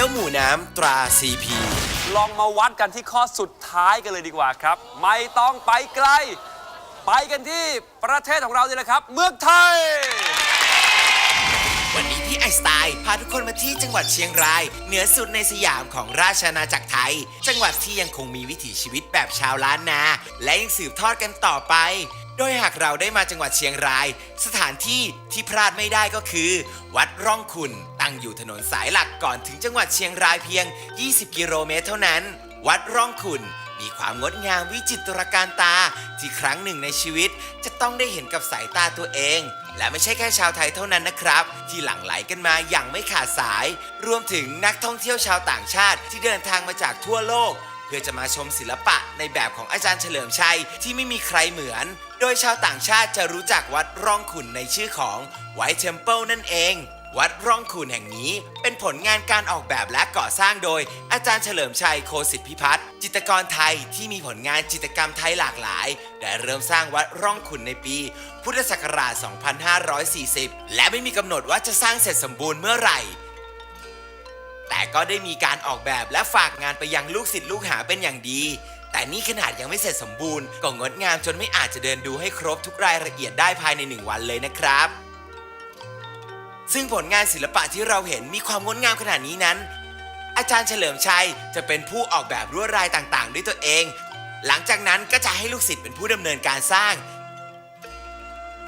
กี๊ยวหมูน้ำตราซีพีลองมาวัดกันที่ข้อสุดท้ายกันเลยดีกว่าครับ ไม่ต้องไปไกล ไปกันที่ประเทศของเรานี่แหละครับ เมืองไทย วันนี้พี่ไอสไตล์พาทุกคนมาที่จังหวัดเชียงราย เหนือสุดในสยามของราชอาณาจักรไทย จังหวัดที่ยังคงมีวิถีชีวิตแบบชาวล้านนา และยังสืบทอดกันต่อไป โดยหากเราได้มาจังหวัดเชียงราย สถานที่ที่พลาดไม่ได้ก็คือ วัดร่องขุนตั้งอยู่ถนนสายหลักก่อนถึงจังหวัดเชียงรายเพียง 20 กิโลเมตรเท่านั้น วัดร่องขุนมีความงดงามวิจิตรการตา ที่ครั้งหนึ่งในชีวิตจะต้องได้เห็นกับสายตาตัวเอง และไม่ใช่แค่ชาวไทยเท่านั้นนะครับ ที่หลั่งไหลกันมาอย่างไม่ขาดสาย รวมถึงนักท่องเที่ยวชาวต่างชาติที่เดินทางมาจากทั่วโลก เพื่อจะมาชมศิลปะในแบบของอาจารย์เฉลิมชัยที่ไม่มีใครเหมือน โดยชาวต่างชาติจะรู้จักวัดร่องขุนในชื่อของไวท์เทมเพิลนั่นเอง วัดร่องขุนแห่งนี้เป็นผลงานการออกแบบและก่อสร้างโดย อาจารย์เฉลิมชัยโคสิทธิพิพัฒน์จิตรกรไทยที่มีผลงานจิตรกรรมไทยหลากหลาย ได้เริ่มสร้างวัดร่องขุนในปี พุทธศักราช 2540 และไม่มีกำหนดว่าจะสร้างเสร็จสมบูรณ์เมื่อไหร่ แต่ก็ได้มีการออกแบบและฝากงานไปยังลูกศิษย์ลูกหาเป็นอย่างดี แต่นี่ขนาดยังไม่เสร็จสมบูรณ์ก็งดงามจนไม่อาจจะเดินดูให้ครบทุกรายละเอียดได้ภายในหนึ่งวันเลยนะครับ ซึ่งผลงานศิลปะที่เราเห็นมีความงดงามขนาดนี้นั้น อาจารย์เฉลิมชัยจะเป็นผู้ออกแบบลวดลายต่างๆ ด้วยตัวเอง หลังจากนั้นก็จะให้ลูกศิษย์เป็นผู้ดำเนินการสร้าง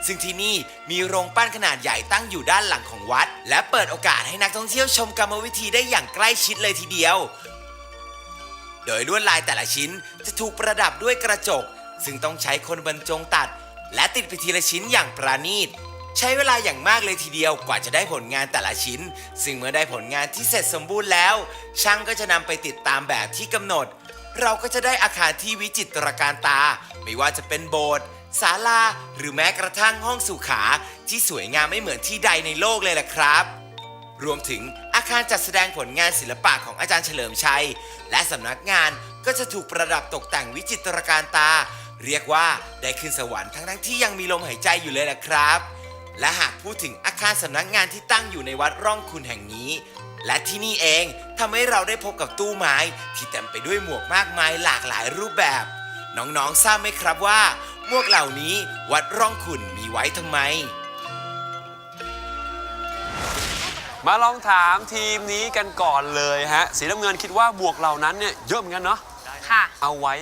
ซึ่งที่นี่มีโรงปั้นขนาดใหญ่ตั้งอยู่ด้านหลังของวัด และเปิดโอกาสให้นักท่องเที่ยวชมกรรมวิธีได้อย่างใกล้ชิดเลยทีเดียว โดยลวดลายแต่ละชิ้นจะถูกประดับด้วยกระจก ซึ่งต้องใช้คนบรรจงตัด และติดไปทีละชิ้นอย่างประณีตใช้เวลาอย่างมากเลยทีเดียวกว่าจะได้ผลงานแต่ละชิ้น ซึ่งเมื่อได้ผลงานที่เสร็จสมบูรณ์แล้ว ช่างก็จะนำไปติดตามแบบที่กำหนด เราก็จะได้อาคารที่วิจิตรการตา ไม่ว่าจะเป็นโบสถ์ ศาลาหรือแม้กระทั่งห้องสุขาที่สวยงามไม่เหมือนที่ใดในโลกเลยล่ะครับ รวมถึงอาคารจัดแสดงผลงานศิลปะของอาจารย์เฉลิมชัย และสำนักงานก็จะถูกประดับตกแต่งวิจิตรการตา เรียกว่าได้ขึ้นสวรรค์ทั้งทั้งที่ยังมีลมหายใจอยู่เลยล่ะครับ และหากพูดถึงอาคารสำนักงานที่ตั้งอยู่ในวัดร่องคุณแห่งนี้ และที่นี่เองทำให้เราได้พบกับตู้ไม้ที่เต็มไปด้วยหมวกมากมายหลากหลายรูปแบบ น้องๆทราบไหมครับว่า หมวกเหล่านี้วัดร่องขุนมีไว้ทำไม มาลองถามทีมนี้กันก่อนเลยฮะ สีน้ำเงินคิดว่าบวกเหล่านั้นเนี่ยเยอะเหมือนกันเนาะ ค่ะ เอาไว้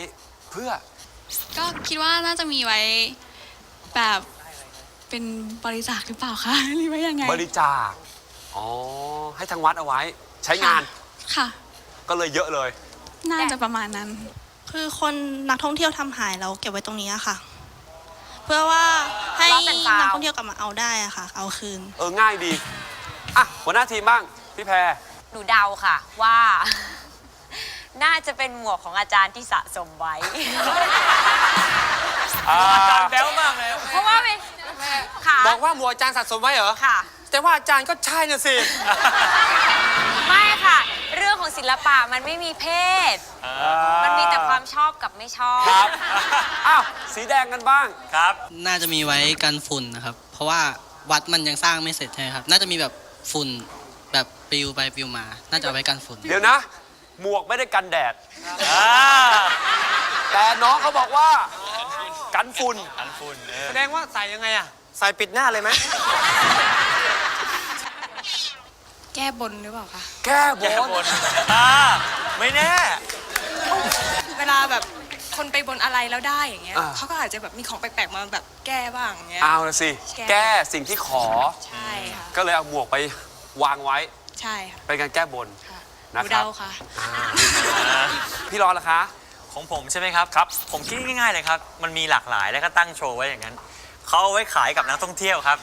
เพื่อ ก็คิดว่าน่าจะมีไว้แบบเป็นบริจาคหรือเปล่าคะหรือว่ายังไงบริจาค อ๋อ ให้ทางวัดเอาไว้ ใช้งาน ค่ะ ก็เลยเยอะเลย น่าจะประมาณนั้น คือคนนักท่องเที่ยวทำหายเราเก็บไว้ตรงนี้อะค่ะ เพื่อว่าให้ว่าเป็นฟาวนักท่องเที่ยวกลับมาเอาได้อะค่ะ เอาคืน เออง่ายดี อะ หัวหน้าทีมบ้าง พี่แพร หนูเดาค่ะว่า น่าจะเป็นหมวกของอาจารย์ที่สะสมไว้อาจารย์แบ๊วมากเลยเพราะว่าเป็นค่ะบอกว่าหมวกอาจารย์สะสมไว้เหรอค่ะ แต่ว่าอาจารย์ก็ใช่น่ะสิ ไม่ค่ะ เรื่องของศิลปะมันไม่มีเพศ มันมีแต่ความชอบกับไม่ชอบ ครับ อ้าว สีแดงกันบ้าง ครับ น่าจะมีไว้กันฝุ่นนะครับ เพราะว่าวัดมันยังสร้างไม่เสร็จใช่ไหมครับ น่าจะมีแบบฝุ่นแบบปลิวไปปลิวมา น่าจะเอาไว้กันฝุ่น เดี๋ยวนะ หมวกไม่ได้กันแดดแต่น้องเขาบอกว่ากันฝุ่นแสดงว่าใส่ยังไงอะใส่ปิดหน้าเลยไหม แก้บนหรือเปล่าคะ แก้บนอ่าไม่แน่ เวลาแบบคนไปบนอะไรแล้วได้อย่างเงี้ยอ่า เขาก็อาจจะแบบมีของแปลกๆมาแบบแก้บ้างอย่างเงี้ย เอาละสิ แก้ แก้สิ่งที่ขอ ใช่ค่ะ ก็เลยเอาหมวกไปวางไว้ ใช่ค่ะเป็นการแก้บน ค่ะหนะนูครัเดาบค่ะ พี่รอนล่ะคะ ของผมใช่ไหมครับครับ ผมคิดง่ายๆเลยครับ มันมีหลากหลายแล้วก็ตั้งโชว์ไว้อย่างนั้นเขาเอาไว้ขายกับนักท่องเที่ยวครับ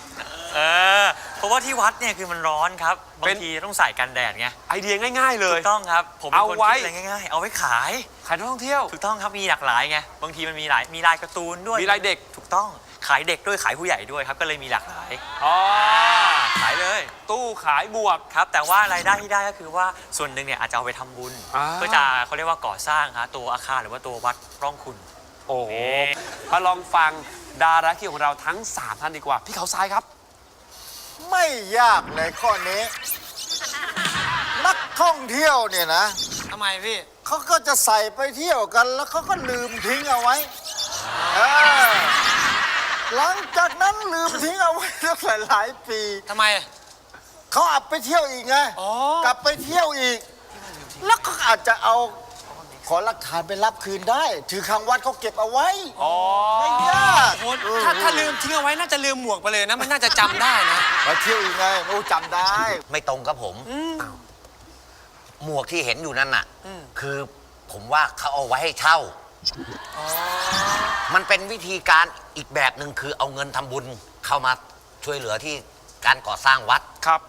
เออเพ ราะว่าที่วัดเนี่ยคือมันร้อนครับบาเป็งนทีต้องใส่กันแดดไงไอเดียง่าย ๆ เลถูย กต้องครับ ผมเป็นเอาคนไว้ คิดอะไรง่ายๆ เอาไว้ขายขายนักท่องเที่ยว ถูกต้องครับมีหลากหลายไงบางทีมันมีหลายมีลายการ์ตูนด้วยมีลายเด็ก ถูกต้องขายเด็กด้วยขายผู้ใหญ่ด้วยครับก็เลยมีหลากหลาย อ๋อขายเลย ตู้ขายหมวก ครับแต่ว่ารายได้ที่ได้ก็คือว่าส่วนหนึ่งเนี่ยอาจจะเอาไปทำบุญอ่า เพื่อจะเขาเรียกว่าก่อสร้างฮะตัวอาคารหรือว่าตัววัดร่องคุณ โอ้โหมาลองฟังดาราคิวของเราทั้ง 3 ท่านดีกว่า พี่เขาทรายครับ ไม่ยากเลยข้อนี้มนักท่องเที่ยวเนี่ยนะ ทำไมพี่ เขาก็จะใส่ไปเที่ยวกันแล้วเขาก็ลืมทิ้งเอาไว้เออหลังจากนั้นลืมทิ้งเอาไว้ตั้งหลายหลายๆปี ทำไม เขาอับไปเที่ยวอีกไง อ๋อ กลับไปเที่ยวอีก แล้วก็อาจจะเอา ขอหลักฐานไปรับคืนได้ ถือคางวัดเขาเก็บเอาไว้อ๋อไม่ยากโอ้ถ้าถ้าลืมทิ้งเอาไว้น่าจะลืมหมวกไปเลยนะมันน่าจะจำได้นะไปเที่ยวอีกไงโอ้จำได้ ไม่ตรงกับผมอ้าวหมวกที่เห็นอยู่นั่นน่ะ คือผมว่าเขาเอาไว้ให้เช่า มันเป็นวิธีการอีกแบบหนึ่งคือเอาเงินทำบุญเข้ามาช่วยเหลือที่การก่อสร้างวัด ครับ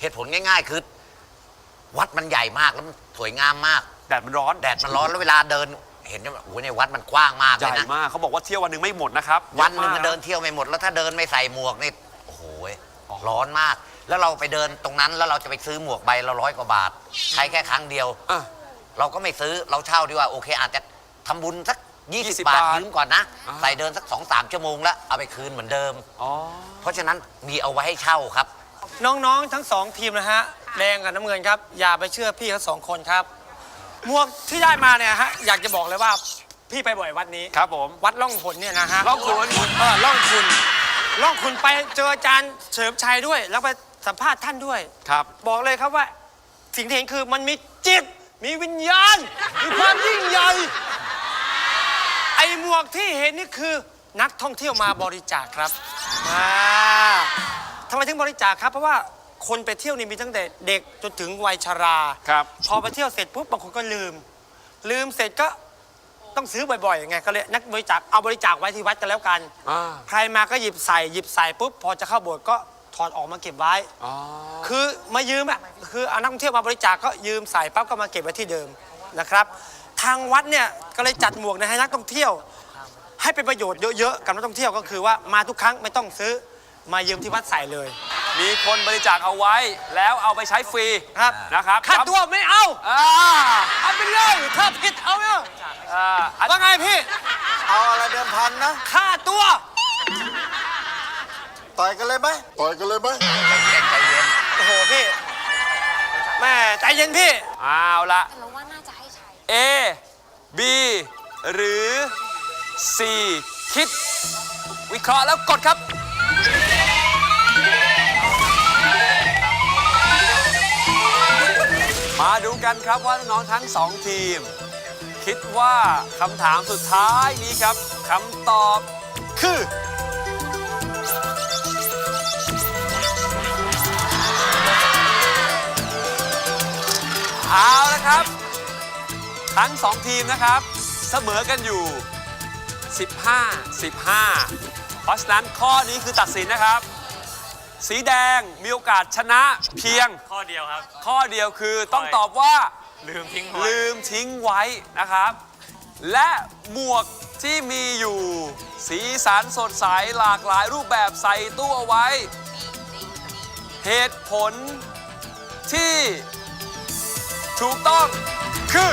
เหตุผลง่าย ๆ คือ วัดมันใหญ่มากแล้วมันสวยงามมาก แดดมันร้อนแดดมันร้อนแล้วเวลาเดินเห็นว่าโอ้โหในวัดมันกว้างมากใหเลยญ่นะ มากเขาบอกว่าเที่ยววันหนึ่งไม่หมดนะครับวันหนึ่งยอะก็มากเดินเที่ยวไม่หมดแล้วถ้าเดินไม่ใส่หมวกนี่โอ้โหร้อนมาก แล้วเราไปเดินตรงนั้นแล้วเราจะไปซื้อหมวกใบละร้อยกว่าบาท ใช้แค่ครั้งเดียว อะ เราก็ไม่ซื้อเราเช่าดีกว่าโอเค อาจจะทำบุญสัก 20 20บาทบาทยืมก่อนนะ อ่า ใส่เดินสัก 2 3 ชั่วโมงแล้วเอาไปคืนเหมือนเดิม อ๋อ เพราะฉะนั้นมีเอาไว้ให้เช่าครับ น้องๆ ทั้งสองทีมนะฮะ แดงกับน้ำเงินครับ อย่าไปเชื่อพี่ทั้งสองคนครับ หมวกที่ได้มาเนี่ยฮะอยากจะบอกเลยว่าพี่ไปบ่อยวัดนี้ครับผมวัดล่องหนเนี่ยนะฮะล่องขุน เออล่องคุณล่องคุณไปเจออาจารย์เฉลิมชัยด้วย แล้วไปสัมภาษณ์ท่านด้วย ครับ บอกเลยครับว่า สิ่งที่เห็นคือมันมีจิต มีวิญญาณ มีความยิ่งใหญ่ไอหมวกที่เห็นนี่คือนักท่องเที่ยวมาบริจาคครับอ่าทำไมถึงบริจาคครับ เพราะว่า คนไปเที่ยวนี่มีตั้งแต่เด็กจนถึงวัยชรา ครับ พอไปเที่ยวเสร็จปุ๊บบางคนก็ลืม ลืมเสร็จก็ต้องซื้อบ่อยๆไงก็เลยนักบริจาคเอาบริจาคไว้ที่วัดกันแล้วกัน อ่า ใครมาก็หยิบใส่หยิบใส่ปุ๊บพอจะเข้าโบสถ์ก็ถอดออกมาเก็บไว้ อ๋อ คือมายืมอะคือเอานักท่องเที่ยวมาบริจาคก็ยืมใส่ปั๊บก็มาเก็บไว้ที่เดิมนะครับ ทางวัดเนี่ยก็เลยจัดหมวกเนยให้นักท่องเที่ยว ให้เป็นประโยชน์เยอะๆกับนักท่องเที่ยวก็คือว่ามาทุกครั้งไม่ต้องซื้อมายืมที่วัดใส่เลย มีคนบริจาคเอาไว้ แล้วเอาไปใช้ฟรีครับนะครับค่าตัวไม่เอาอ่าเอาไปเลยถ้าผิดเอาเนี่ยอ่าอันว่าไงพี่ เอาอะไรเดิมพันนะ ค่าตัว ต่อยกันเลยไหมต่อยกันเลยไหมโอ้โหพี่แม่ใจเย็นพี่ เอาละแต่เราว่าน่าจะให้ใช้ A B หรือ C คิด วิเคราะห์แล้วกดครับ มาดูกันครับว่าน้องทั้งสองทีม คิดว่าคำถามสุดท้ายนี้ครับคำตอบคือ เอาละครับ ทั้งสองทีมนะครับ เสมอกันอยู่ 15 15 เพราะฉะนั้นข้อนี้คือตัดสินนะครับ สีแดงมีโอกาสชนะเพียง ข้อเดียวครับ ข้อเดียวคือต้องตอบว่าลืมทิ้งไว้ลืมทิ้งไว้นะครับ และหมวกที่มีอยู่ สีสันสดใสหลากหลายรูปแบบใส่ตู้เอาไว้ เหตุผลที่ถูกต้องคือ